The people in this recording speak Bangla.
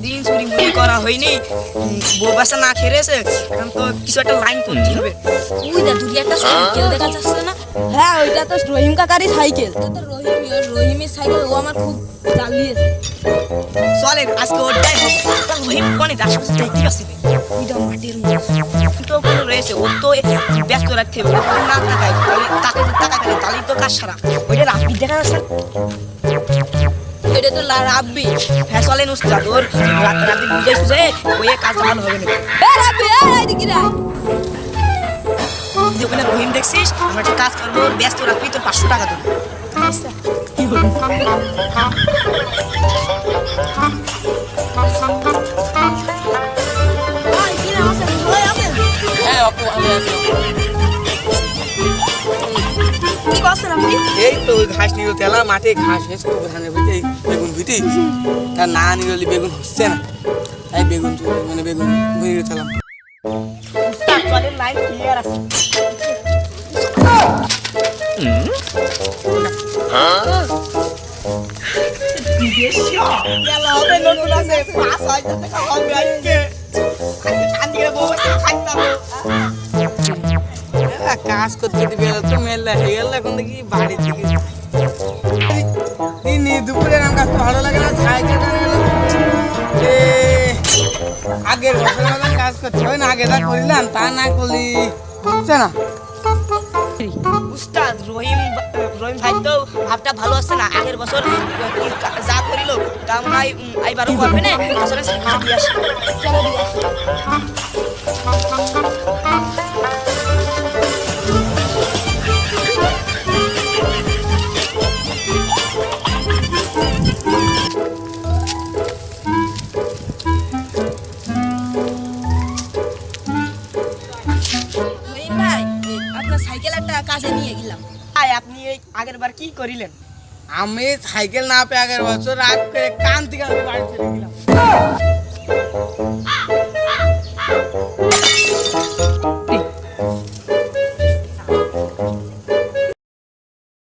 কদিন চুরি মুড়ি করা হয়নি। বউ বাসা না খেয়েছে তো কিছু একটা লাইন করতে হবে। ওই দা দূরে একটা সাইকেল দেখা যাচ্ছে না? হ্যাঁ ওইটা তো রহিম কাকারই সাইকেল। এটা তো রহিম রহিমের সাইকেল ও আমার খুব জ্বালিয়েছে চলেন আজকে ওটাই হবে। তা রহিম কোনে আশেপাশে দেখতে না। ওইটা মাটির। তো ওখানে রয়েছে ও তো ব্যস্ত রাখতে হবে। না তাকায় তাহলে তাকে টাকা তাহলে তো কাজ সারা। ওইটা রাত্রি দেখা যাচ্ছে না? এটা তো লা- রাব্বি। চলেন উস্তাদ ওর রাত বুঝে সুঝে ওই কাজ ভালো হবে না এ রাব্বি এ রা ওখানে রহিম দেখছিস? আমরা একটা কাজ করব ব্যস্ত রাখবি তোর পাঁচশো টাকা দেবো। কি ভাই হ্যাঁ অপু আছে। এই তো ঘাস নিয়ে তেলা মাঠে ঘাস হেস করব ধানে ভিটে বেগুন ভিটি। তা না নিলে বেগুন হচ্ছে না। তাই বেগুন মানে বেগুন উস্তাদ চলেন লাইন ক্লিয়ার আছে। হবে নতুন আছে পাঁচ হাজার কাজ করতে দিবে তো মেলা হয়ে গেল, এখন দেখি বাড়ি থেকে দুপুরে কাজ তো ভালো লাগে না আগের বছর কাজ করতে হবে না, আগে যা করিলাম, তা না করলি হচ্ছে না? উস্তাদ, রহিম রহিম ভাই তো ভাবটা ভালো আছে না, আগের বছর যা করিল, তা মনে হয় এইবারও করবে না? আসলে আপনার সাইকেল একটা কাজে নিয়ে গেলাম। ভাই আপনি এই আগের বার কি করিলেন? আমি সাইকেল না পেয়ে আগের বছর রাত করে কান থেকে আমি বাড়ি চলে গেলাম।